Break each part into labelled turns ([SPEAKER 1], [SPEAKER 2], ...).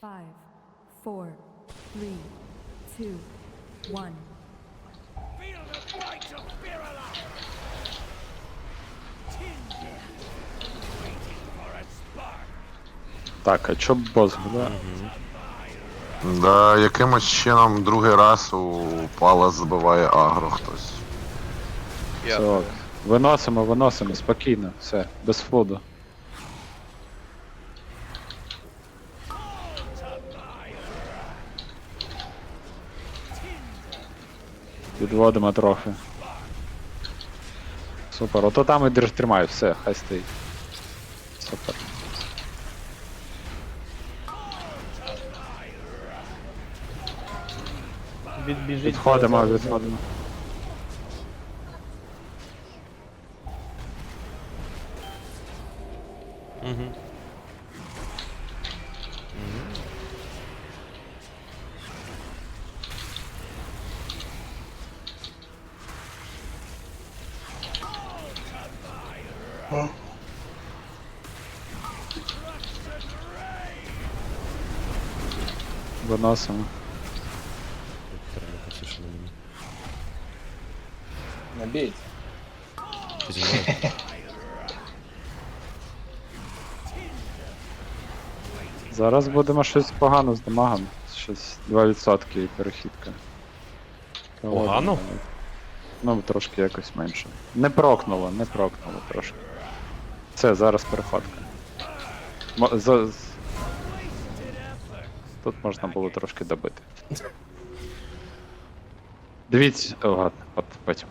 [SPEAKER 1] Five, four, three, two, one.
[SPEAKER 2] Feel the might of Birala! Tinder! Waiting for a spark!
[SPEAKER 3] Так, а чо б бос буде?
[SPEAKER 4] Да, якимось чином другий раз у пала забиває агро хтось.
[SPEAKER 3] Ок. Виносимо, виносимо, спокійно, все, без флуду. Відводимо трохи. Супер, ото там і держ тримай, все, хай стоїть. Супер.
[SPEAKER 5] Відбіжить.
[SPEAKER 3] Відходимо, відходимо. Виносимо.
[SPEAKER 6] Треба потише на мені.
[SPEAKER 5] Набійте.
[SPEAKER 6] Ти зі мною?
[SPEAKER 3] Зараз будемо щось погано з дамагом. Щось 2% і перехідка.
[SPEAKER 6] Погано?
[SPEAKER 3] Ну, трошки якось менше. Не прокнуло, не прокнуло трошки. Все, зараз переходка. Мо- за- Тут можна було трошки добити. Дивіться, о, ладно, от потім.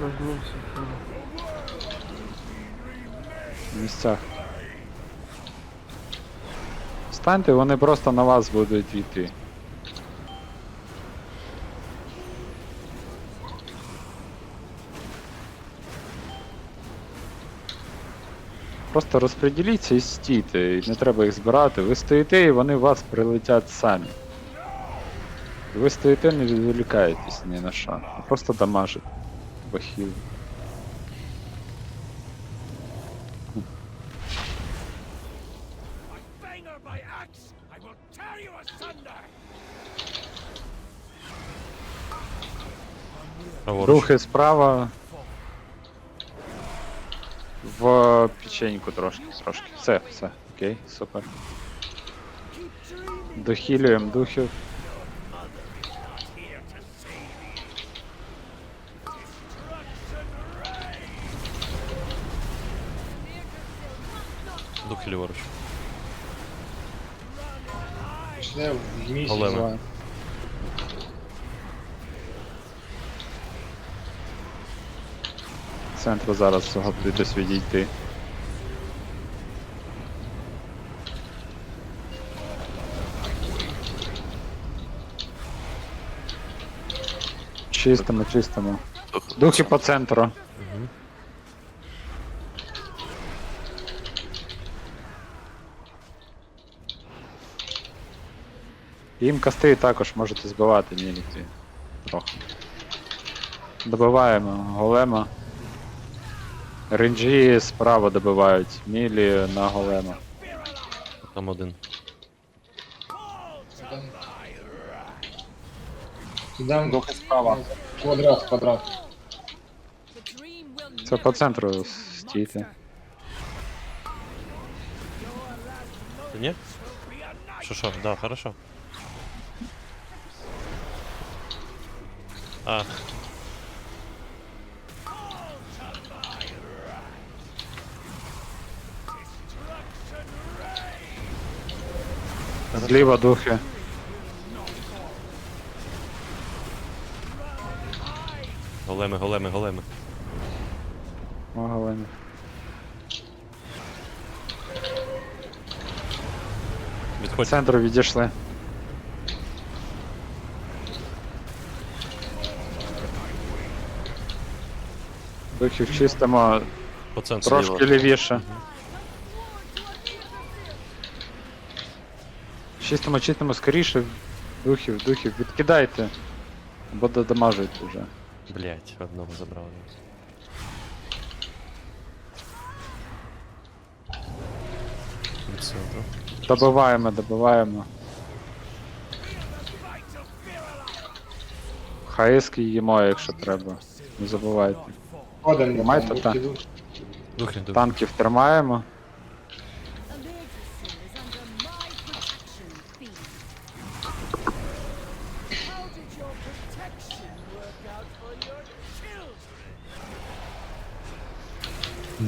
[SPEAKER 5] Нагнувся.
[SPEAKER 3] В місцях. Станьте, вони просто на вас будуть йти. Просто розподіліться і стійте, і не треба їх збирати. Ви стоїте і вони вас прилетять самі. Ви стоїте, не відволікаєтесь ні на що. Просто дамажите. Бахіл.
[SPEAKER 2] Banger by
[SPEAKER 3] В печеньку трошки, трошки. Все, все, окей, супер. Дохилюємо духів.
[SPEAKER 2] Here to save
[SPEAKER 6] Дух ліворуч.
[SPEAKER 5] Пішли в місяць.
[SPEAKER 6] Големи.
[SPEAKER 3] Центру зараз десь відійти. Чистимо, чистимо. Духи по центру. Їм кости також можете збивати міліті. Трохи. Добиваємо голема. Ренджі справа добивають. Мілі на голема.
[SPEAKER 6] Там один.
[SPEAKER 5] Ідемо
[SPEAKER 3] Духи справа.
[SPEAKER 5] квадрат, квадрат.
[SPEAKER 3] Це по центру стійте.
[SPEAKER 6] Ти ні? Що що? Да, хорошо. А,
[SPEAKER 3] Зліва духи.
[SPEAKER 6] големи, големи, големи.
[SPEAKER 3] О, голема. По
[SPEAKER 6] Відходь.
[SPEAKER 3] центру відійшли. Духів чистимо
[SPEAKER 6] По центру.
[SPEAKER 3] трошки лівіше. Чистимо, чистимо скоріше. Духів, духів, відкидайте. Бо додамажують вже.
[SPEAKER 6] Блять, одного забрали. по центру.
[SPEAKER 3] Добиваємо, добиваємо. Хаїски їмо, якщо треба. Не забувайте.
[SPEAKER 5] Один
[SPEAKER 3] Тримайте, та.
[SPEAKER 6] Духи, духи.
[SPEAKER 3] Танків тримаємо.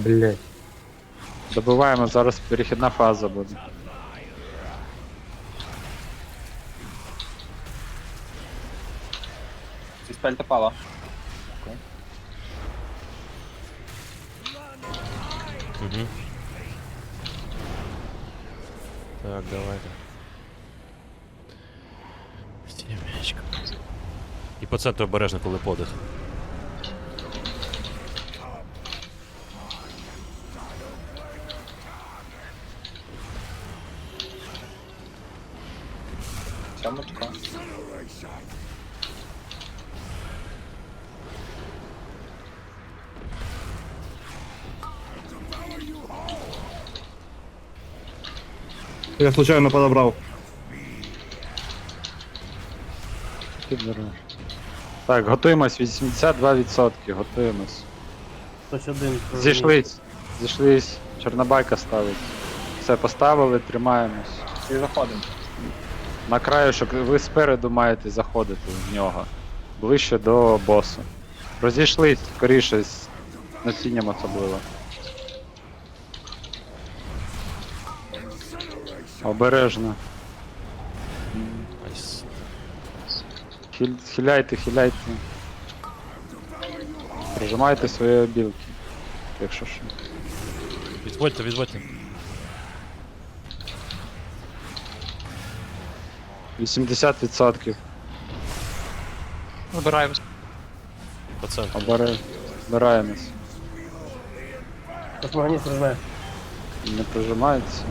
[SPEAKER 7] Блять.
[SPEAKER 3] Добиваємо, зараз перехідна фаза буде.
[SPEAKER 8] Спельта пала.
[SPEAKER 6] Угу. Так, давайте. Стімечко. І по центру обережно, коли подих.
[SPEAKER 8] Сьомочка.
[SPEAKER 7] Я случайно подобрав.
[SPEAKER 3] Так, готуємось, 82%, готуємось.
[SPEAKER 7] Хтось один.
[SPEAKER 3] Зійшлись, зійшлись, чорнобайка ставить. Все, поставили, тримаємось.
[SPEAKER 8] І заходимо.
[SPEAKER 3] На краюшок ви спереду маєте заходити в нього. Ближче до босу. Розійшлись скоріше з насінням особливо. Обережно. Хіль, хиляйте, хиляйте. Прижимайте свої обілки. Якщо що.
[SPEAKER 6] Відводьте, відводьте.
[SPEAKER 3] 80%
[SPEAKER 8] Забираємо.
[SPEAKER 6] По центру.
[SPEAKER 3] обере... збираємось.
[SPEAKER 7] Космогоніст розмає.
[SPEAKER 3] Не прижимається.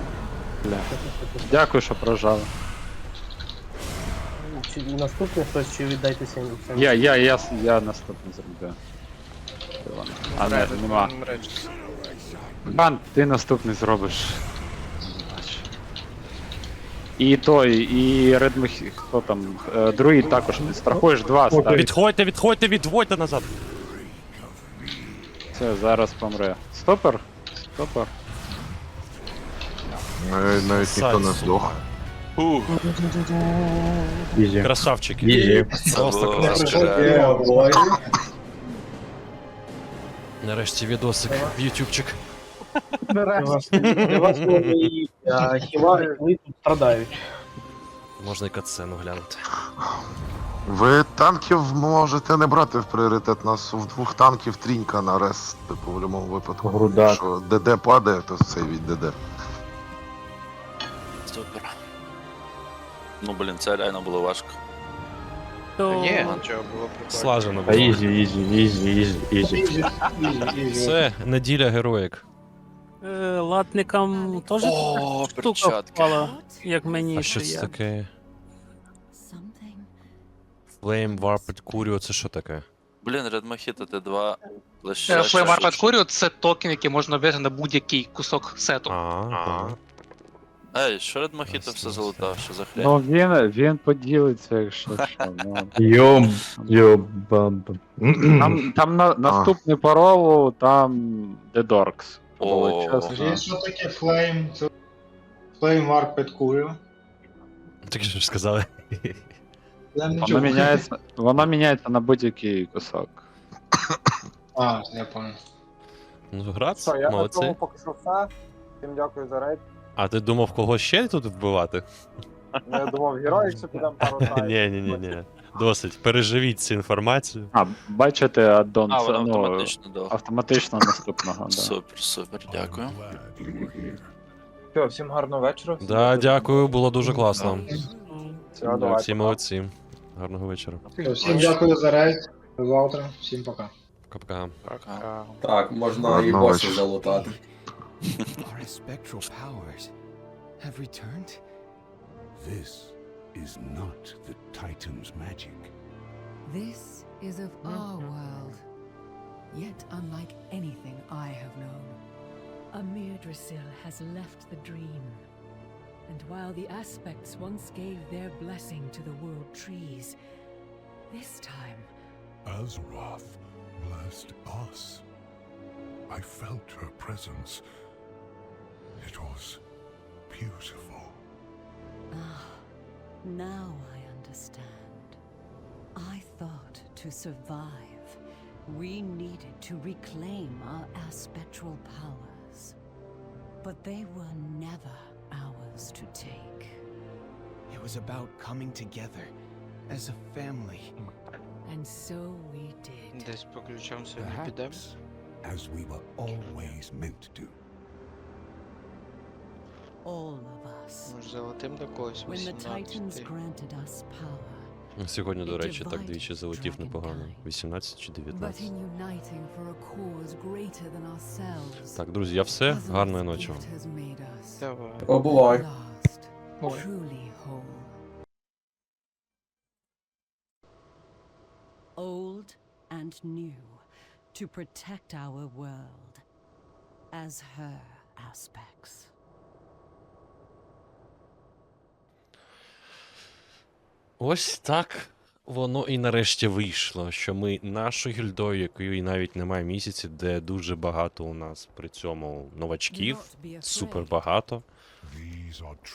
[SPEAKER 3] Бля. Дякую, що прожали.
[SPEAKER 7] Чи наступний хтось, чи віддайте самі?
[SPEAKER 3] Я, я, я, я наступний зроблю. Іван. А не, нема. Бан, ти наступний зробиш. І той, і Редмих, хто там, е, друїд також не страхуєш два ставить.
[SPEAKER 6] Відходьте, відходьте, відводьте назад.
[SPEAKER 3] Це зараз помре. Стопер? Стопер.
[SPEAKER 4] Навіть, навіть ніхто не здох.
[SPEAKER 7] Ізі.
[SPEAKER 6] Красавчики.
[SPEAKER 7] Ізі.
[SPEAKER 6] Просто красавчики.
[SPEAKER 5] Буває.
[SPEAKER 6] Нарешті відосик в ютубчик.
[SPEAKER 7] Для вас, для вас а, хіла і тут страдають.
[SPEAKER 6] Можна і катсцену глянути.
[SPEAKER 4] Ви танків можете не брати в пріоритет. Нас в двох танків трінька на рес, типу, в будь-якому випадку.
[SPEAKER 7] Грудак.
[SPEAKER 4] Якщо ДД падає, то цей від ДД.
[SPEAKER 9] Супер. Ну блін, це реально було важко.
[SPEAKER 8] Ні, нічого було прикольно.
[SPEAKER 6] Слажено було.
[SPEAKER 7] ізі, ізі. Ізі, ізі, ізі.
[SPEAKER 6] Це неділя героїк.
[SPEAKER 10] Е, Латникам теж
[SPEAKER 9] О,
[SPEAKER 10] штука
[SPEAKER 9] перчатки.
[SPEAKER 10] впала, як мені.
[SPEAKER 6] А що це
[SPEAKER 10] як.
[SPEAKER 6] таке?
[SPEAKER 1] Something.
[SPEAKER 6] Flame Warped Curio, це що таке?
[SPEAKER 9] Блін, Red Mojito Т2 лише.
[SPEAKER 8] Flame Warped. Curio — це токен, який можна вбити на будь-який кусок сету.
[SPEAKER 6] А,
[SPEAKER 9] Ей, що Red Mojito все залутав, що за хрень?
[SPEAKER 3] Ну він, він поділиться, якщо що. Ну.
[SPEAKER 7] Йом.
[SPEAKER 3] Там, там на, наступний паролу, там The Dorks.
[SPEAKER 5] Скажіть, що таке Flame? Це Flame Warped Curio?
[SPEAKER 6] Так що ж сказали.
[SPEAKER 5] Я не
[SPEAKER 3] Воно
[SPEAKER 5] чув.
[SPEAKER 3] міняється, воно міняється на будь-який кусок.
[SPEAKER 5] А, я понял.
[SPEAKER 6] Ну, грац, молодці.
[SPEAKER 8] поки що все. Всім дякую за рейд.
[SPEAKER 6] А ти думав, кого ще тут вбивати?
[SPEAKER 8] Ну, Я думав, героїв ще підемо пару
[SPEAKER 6] Ні, ні, ні, ні. Досить. Переживіть цю інформацію.
[SPEAKER 3] А, бачите, аддон,
[SPEAKER 9] А,
[SPEAKER 3] це
[SPEAKER 9] воно
[SPEAKER 3] ну,
[SPEAKER 9] автоматично дав.
[SPEAKER 3] автоматично наступного, да.
[SPEAKER 9] Супер, супер, дякую.
[SPEAKER 8] Все, всім гарного вечора.
[SPEAKER 6] Да, дякую, було дуже класно.
[SPEAKER 8] Всього,
[SPEAKER 6] Да,
[SPEAKER 8] давай,
[SPEAKER 6] Всі молодці. Гарного вечора.
[SPEAKER 5] Всім дякую за рейд. До завтра. Всім пока.
[SPEAKER 6] Пока.
[SPEAKER 9] Пока.
[SPEAKER 7] Так, можна
[SPEAKER 4] Ладно, і бачиш.
[SPEAKER 7] залутати.
[SPEAKER 2] Our spectral powers have returned. This is not the Titan's magic.
[SPEAKER 1] This is of our world, yet unlike anything I have known. Amir Drasil has left the dream And while the aspects once gave their blessing to the world trees, this time
[SPEAKER 2] Azeroth blessed us. I felt her presence. It was beautiful.
[SPEAKER 1] Now I understand. I thought to survive, we needed to reclaim our aspectral powers. But they were never ours to take.
[SPEAKER 11] It was about coming together as a family.
[SPEAKER 1] And so we did.
[SPEAKER 2] Perhaps as we were always meant to.
[SPEAKER 1] All of us.
[SPEAKER 8] Може залетим до когось
[SPEAKER 1] When the Titans granted us power,
[SPEAKER 6] Сьогодні, до речі, так двічі залетів непогано. 18 чи
[SPEAKER 1] but
[SPEAKER 6] 19.
[SPEAKER 1] in uniting for a cause greater than ourselves.
[SPEAKER 6] Так, друзі, я все.
[SPEAKER 1] Azeroth's
[SPEAKER 6] Гарної ночі вам.
[SPEAKER 1] gift has made us
[SPEAKER 8] Давай.
[SPEAKER 7] О, бувай.
[SPEAKER 1] last,
[SPEAKER 8] Ой.
[SPEAKER 1] truly whole. Old and new, to protect our world as her aspects.
[SPEAKER 6] Ось так воно і нарешті вийшло, що ми нашою гільдою, якої навіть немає місяці, де дуже багато у нас при цьому новачків,
[SPEAKER 1] Do not be
[SPEAKER 6] супер багато.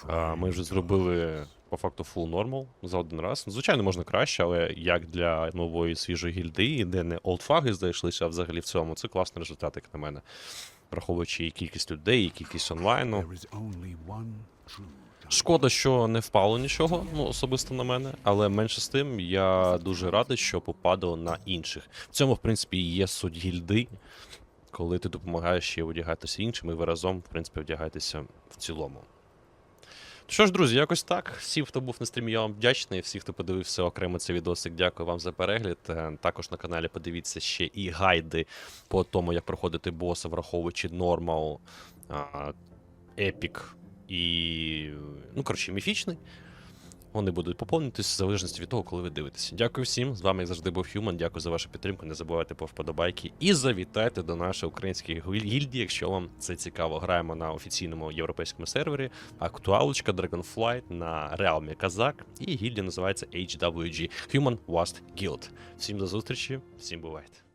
[SPEAKER 6] А, Ми вже зробили по факту full normal за один раз. Звичайно, можна краще, але як для нової свіжої гільдії, де не олдфаги знайшлися, а взагалі в цьому, це класний результат, як на мене. Враховуючи і кількість людей, і кількість онлайну. Шкода, що не впало нічого, ну особисто на мене, але менше з тим, я дуже радий, що попадало на інших. В цьому, в принципі, є суть гільди, коли ти допомагаєш ще одягатися іншим, і ви разом, в принципі, вдягаєтеся в цілому. Що ж, друзі, якось так. Всім, хто був на стрімі, я вам вдячний. Всі, хто подивився окремо цей відосик, дякую вам за перегляд. Е, Також на каналі подивіться ще і гайди по тому, як проходити боса, враховуючи нормал, епік і. Ну, коротше, міфічний. Вони будуть поповнитись в залежності від того, коли ви дивитеся. Дякую всім. З вами, як завжди, був Human. Дякую за вашу підтримку. Не забувайте про вподобайки. І завітайте до нашої української гільдії, якщо вам це цікаво. Граємо на офіційному європейському сервері. Актуалочка Dragonflight на Realme Казак. І гільдія називається HWG Human Wast Guild. Всім до зустрічі, всім бувайте.